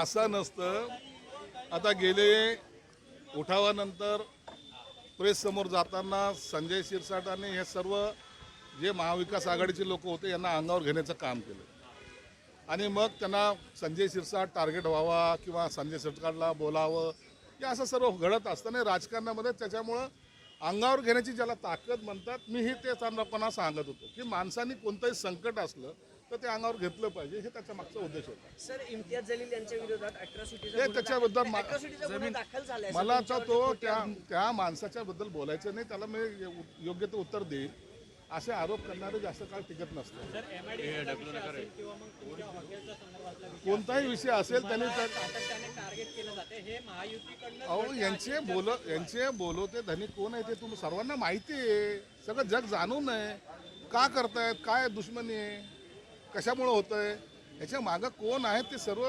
असं नसतं. आता गेले उठावानंतर प्रेस समोर जाताना संजय शिरसाटाने हे सर्व जे महाविकास आघाडीचे लोक होते यांना अंगावर घेण्याचं काम केलं. आणि मग त्यांना संजय शिरसाट टार्गेट व्हावा किंवा संजय शिरसाटला बोलावं हे असं सर्व घडत असतं नाही राजकारणामध्ये त्याच्यामुळं अंगावर घेण्याची ज्याला ताकद म्हणतात मीही ते लोकांना सांगत होतो की माणसाने कोणतंही संकट असलं तर ते अंगावर घेतलं पाहिजे हे त्याच्या मागचा उद्देश होता. सर इम्तियाज जलील यांच्या विरोधात हे त्याच्याबद्दल मा- मला आता तो त्या त्या माणसाच्या बद्दल बोलायचं नाही त्याला मी योग्य ते उत्तर देईल. असे आरोप करणारे जास्त काळ टिकत विषय कोणताही विषय असेल त्यांनी हे अहो यांचे बोल यांचे बोलवते धनी कोण आहे ते तुम्ही सर्वांना माहिती आहे. सगळं जग जाणून आहे. का करतायत? काय दुश्मनी आहे? कशामुळं होत आहे याच्या मागं कोण आहेत ते सर्व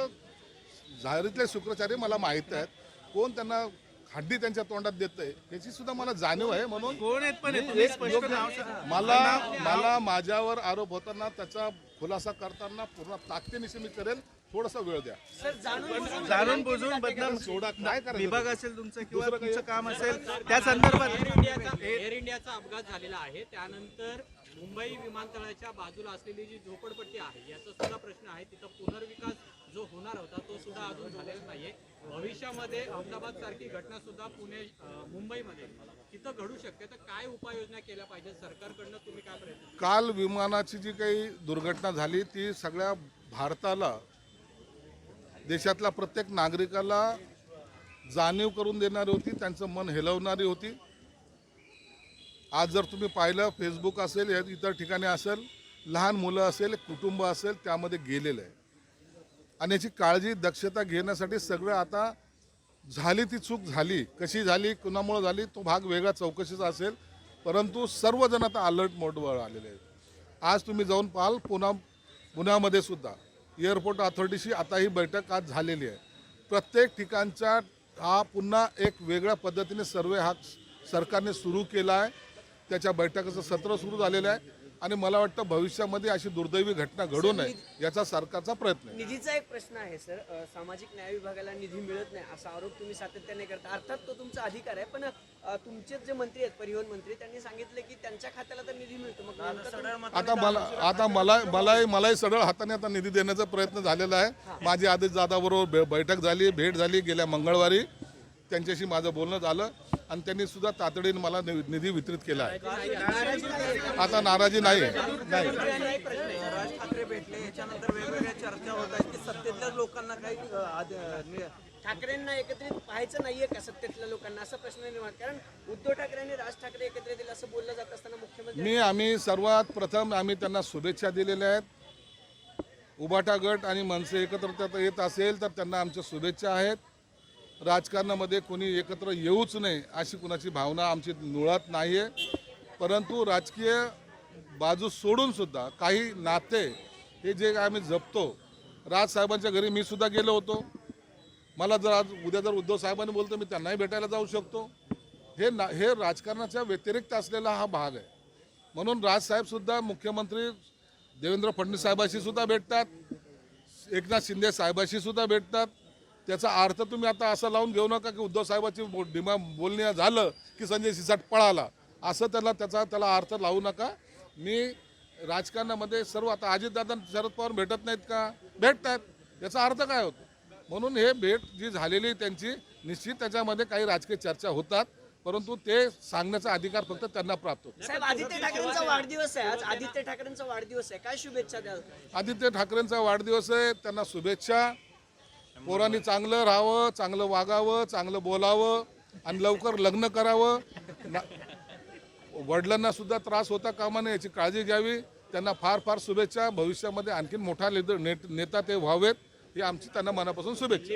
झारीतले शुक्राचार्य मला माहीत आहेत. कोण त्यांना हड्डी त्यांच्या तोंडात देत आहे याची सुद्धा मला जाणीव आहे. म्हणून कोण आहेत पण हे? मी तुम्ही एक स्पष्ट योग्य- नाव सांगा. मला मला माझ्यावर आरोप होताना त्याचा खुलासा करताना पूर्ण ताकदीनिशी मी करेल. थोडासा वेळ द्या. सर जाणून जाणून बुजून बदनाम सोडा काय करायचं विभाग असेल तुमचं किंवा दुसरं काही- तुमचं काम असेल त्या संदर्भात एअर इंडियाचा एअर इंडियाचा अपघात झालेला आहे. त्यानंतर मुंबई विमानतळाच्या बाजूला असलेली जी झोपडपट्टी आहे याचा सुद्धा प्रश्न आहे. तिथं पुनर्विकास जो होणार होता तो सुद्धा अजून झालेला नाहीये. भविष्यामध्ये अहमदाबाद सारखी घटना सुद्धा पुणे मुंबईमध्ये तिथं घडू शकते. तर काय उपाययोजना केल्या पाहिजे सरकारकडनं तुम्ही काय प्रयत्न काल विमानाची जी काही दुर्घटना झाली ती सगळ्या भारताला देशातल्या प्रत्येक नागरिकाला जाणीव करून देणारी होती त्यांचं मन हेलवणारी होती. आज जर तुम्ही पाहिलं फेसबुक असेल या इतर ठिकाणी असेल लहान मुलं असेल कुटुंब असेल त्यामध्ये गेलेलं आहे. आणि याची काळजी दक्षता घेण्यासाठी सगळं आता झाली ती चूक झाली. कशी झाली कुणामुळं झाली तो भाग वेगळा चौकशीचा असेल. परंतु सर्वजण आता अलर्ट मोडवर आलेले आहेत. आज तुम्ही जाऊन पाहाल पुन्हा पुण्यामध्ये सुद्धा. एअरपोर्ट अथॉरिटीशी आता ही बैठक आज झालेली आहे. प्रत्येक ठिकाणच्या हा पुन्हा एक वेगळ्या पद्धतीने सर्वे हा सरकारने सुरू केला आहे. त्याच्या बैठकाचं सत्र सुरू झालेलं आहे. आणि मला वाटतं भविष्यामध्ये अशी दुर्दैवी घटना घडू नये याचा सरकारचा प्रयत्न आहे. निधीचा एक प्रश्न आहे सर. सामाजिक न्याय विभागाला निधी मिळत नाही असा आरोप तुम्ही सातत्याने करता. अर्थात तो तुमचा अधिकार आहे पण अ, तुमचे जे मंत्री आहेत परिवहन मंत्री त्यांनी सांगितलं की त्यांच्या खात्याला तर निधी मिळतो. मग आता मला आता मला मलाही मलाही सरळ हाताने आता निधी देण्याचा प्रयत्न झालेला आहे. माझी आदेश दादाबरोबर बे- बैठक झाली भेट झाली गेल्या मंगळवारी. त्यांच्याशी माझं बोलणं झालं. आणि त्यांनी सुद्धा तातडीने मला नि- निधी वितरित केला आहे. आता नाराजी नाही नाही. राज ठाकरे भेटले याच्यानंतर वेगवेगळ्या चर्चा होत आहेत की सत्तेतल्या लोकांना काही अ, आद- अ, नि- ठाकरेंना एकत्रित पाहायचं नाहीये का सत्तेतल्या लोकांना? असा प्रश्न निर्माण कारण उद्धव ठाकरे आणि राज ठाकरे एकत्र येतील असं बोललं जात असताना मुख्यमंत्री मी आम्ही सर्वात प्रथम आम्ही त्यांना शुभेच्छा दिलेल्या आहेत. उबाटा गट आणि मनसे एकत्र त्यात येत असेल तर त्यांना आमच्या शुभेच्छा आहेत. राजकारणामध्ये कोणी एकत्र येऊच नये अशी कुणाची भावना आमची मुळात नाही आहे परंतु राजकीय बाजू सोडून सुद्धा काही नाते हे जे आम्ही जपतो राजसाहेबांच्या घरी मी सुद्धा गेलो होतो. मला जर आज उद्या जर उद्धव साहेबांनी बोलतो मी त्यांनाही भेटायला जाऊ शकतो. हे ना हे राजकारणाच्या व्यतिरिक्त असलेला हा भाग आहे. म्हणून राजसाहेबसुद्धा मुख्यमंत्री देवेंद्र फडणवीस साहेबाशी सुद्धा भेटतात. एकनाथ शिंदे साहेबाशी सुद्धा भेटतात. त्याचा अर्थ तुम्ही आता असं लावून घेऊ नका की उद्धव साहेबाची डिमा बोलणं झालं की संजय सिसाट पळाला. असं त्याला त्याचा त्याला अर्थ लावू नका. मी राजकारणामध्ये सर्व आता अजितदादा शरद पवार भेटत नाहीत का? भेटतात याचा अर्थ काय होतो? म्हणून हे भेट जी झालेली त्यांची निश्चित त्याच्यामध्ये काही राजकीय चर्चा होतात परंतु ते सांगण्याचा अधिकार फक्त त्यांना प्राप्त होतो. साहेब आदित्य ठाकरेंचा वाढदिवस आहे. आज आदित्य ठाकरेंचा वाढदिवस आहे. काय शुभेच्छा द्याल? आदित्य ठाकरेंचा वाढदिवस आहे. त्यांना शुभेच्छा. पोरांनी चांगलं राहावं चांगलं वागावं चांगलं बोलावं आणि लवकर लग्न करावं. ना- वडिलांना सुद्धा त्रास होता कामा नये याची काळजी घ्यावी. त्यांना फार फार शुभेच्छा. भविष्यामध्ये आणखीन मोठा लेद- नेत- नेता ते व्हावेत ही आमची त्यांना मनापासून शुभेच्छा.